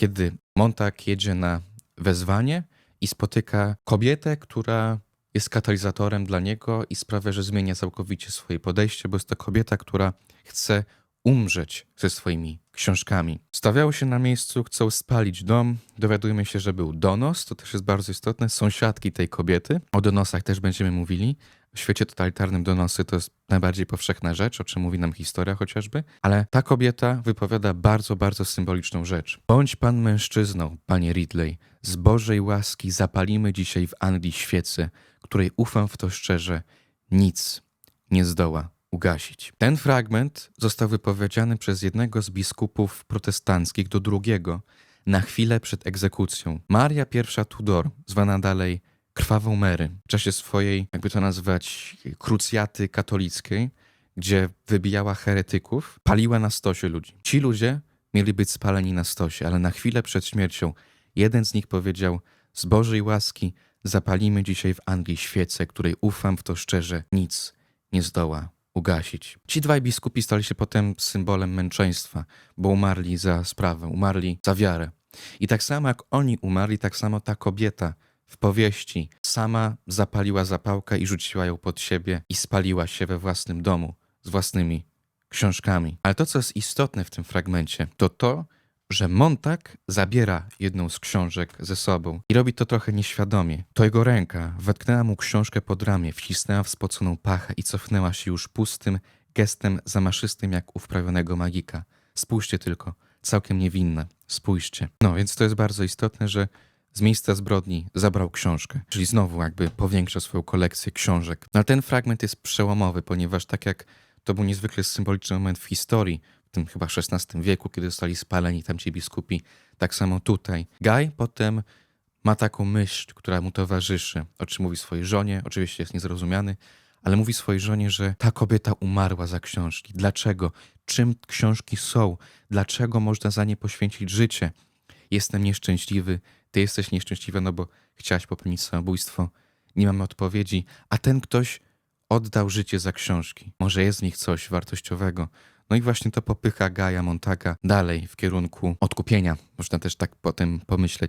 kiedy Montag jedzie na wezwanie i spotyka kobietę, która jest katalizatorem dla niego i sprawia, że zmienia całkowicie swoje podejście, bo jest to kobieta, która chce umrzeć ze swoimi książkami. Stawiało się na miejscu, chcą spalić dom. Dowiadujemy się, że był donos, to też jest bardzo istotne. Sąsiadki tej kobiety. O donosach też będziemy mówili. W świecie totalitarnym donosy to jest najbardziej powszechna rzecz, o czym mówi nam historia chociażby. Ale ta kobieta wypowiada bardzo, bardzo symboliczną rzecz. Bądź pan mężczyzną, panie Ridley. Z Bożej łaski zapalimy dzisiaj w Anglii świecę, której ufam w to szczerze. Nic nie zdoła ugasić. Ten fragment został wypowiedziany przez jednego z biskupów protestanckich do drugiego na chwilę przed egzekucją. Maria I Tudor, zwana dalej Krwawą Mary, w czasie swojej, jakby to nazwać, krucjaty katolickiej, gdzie wybijała heretyków, paliła na stosie ludzi. Ci ludzie mieli być spaleni na stosie, ale na chwilę przed śmiercią jeden z nich powiedział: Z Bożej łaski zapalimy dzisiaj w Anglii świecę, której ufam w to szczerze, nic nie zdoła ugasić. Ci dwaj biskupi stali się potem symbolem męczeństwa, bo umarli za sprawę, umarli za wiarę. I tak samo jak oni umarli, tak samo ta kobieta w powieści sama zapaliła zapałkę i rzuciła ją pod siebie i spaliła się we własnym domu z własnymi książkami. Ale to, co jest istotne w tym fragmencie, to to, że Montag zabiera jedną z książek ze sobą i robi to trochę nieświadomie. To jego ręka wetknęła mu książkę pod ramię, wcisnęła w spoconą pachę i cofnęła się już pustym gestem zamaszystym jak u wprawionego magika. Spójrzcie tylko, całkiem niewinne. Spójrzcie. No, więc to jest bardzo istotne, że z miejsca zbrodni zabrał książkę, czyli znowu jakby powiększa swoją kolekcję książek. No, ale ten fragment jest przełomowy, ponieważ tak jak to był niezwykle symboliczny moment w historii, w tym chyba XVI wieku, kiedy zostali spaleni tamci biskupi, tak samo tutaj. Guy potem ma taką myśl, która mu towarzyszy, o czym mówi swojej żonie, oczywiście jest niezrozumiany, ale mówi swojej żonie, że ta kobieta umarła za książki. Dlaczego? Czym książki są? Dlaczego można za nie poświęcić życie? Jestem nieszczęśliwy, ty jesteś nieszczęśliwa, no bo chciałaś popełnić samobójstwo. Nie mamy odpowiedzi, a ten ktoś oddał życie za książki. Może jest w nich coś wartościowego. No i właśnie to popycha Gaja Montaga dalej w kierunku odkupienia. Można też tak potem pomyśleć.